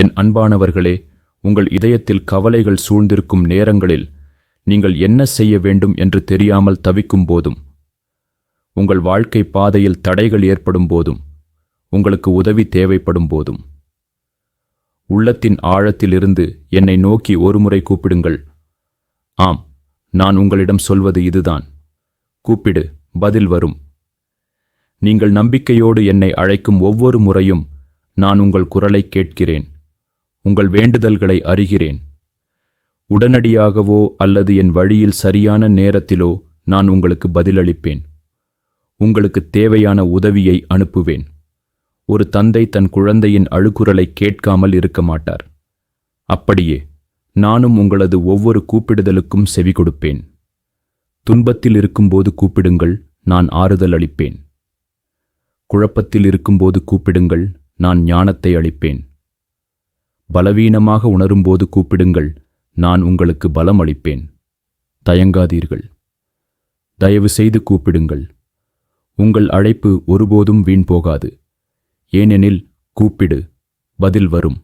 என் அன்பானவர்களே உங்கள் இதயத்தில் கவலைகள் சூழ்ந்திருக்கும் நேரங்களில் நீங்கள் என்ன செய்ய வேண்டும் என்று தெரியாமல் தவிக்கும் போதும் உங்கள் வாழ்க்கை பாதையில் தடைகள் ஏற்படும் போதும் உங்களுக்கு உதவி தேவைப்படும் போதும். உள்ளத்தின் ஆழத்திலிருந்து என்னை நோக்கி ஒருமுறை கூப்பிடுங்கள். ஆம் நான் உங்களிடம் சொல்வது இதுதான். கூப்பிடு பதில் வரும். நீங்கள் நம்பிக்கையோடு என்னை அழைக்கும் ஒவ்வொரு முறையும் நான் உங்கள் குரலை கேட்கிறேன். உங்கள் வேண்டுதல்களை அறிகிறேன். உடனடியாகவோ அல்லது என் வழியில் சரியான நேரத்திலோ நான் உங்களுக்கு பதிலளிப்பேன். உங்களுக்கு தேவையான உதவியை அனுப்புவேன். ஒரு தந்தை தன் குழந்தையின் அழுக்குறலை கேட்காமல் இருக்க மாட்டார். அப்படியே நானும் உங்களது ஒவ்வொரு கூப்பிடுதலுக்கும் செவி கொடுப்பேன். துன்பத்தில் இருக்கும்போது கூப்பிடுங்கள் நான் ஆறுதல் அளிப்பேன். குழப்பத்தில் இருக்கும்போது கூப்பிடுங்கள் நான் ஞானத்தை அளிப்பேன். பலவீனமாக உணரும்போது கூப்பிடுங்கள் நான் உங்களுக்கு பலம் அளிப்பேன் தயங்காதீர்கள். தயவு செய்து கூப்பிடுங்கள். உங்கள் அழைப்பு ஒருபோதும் வீண் போகாது. ஏனெனில் கூப்பிடு பதில் வரும்.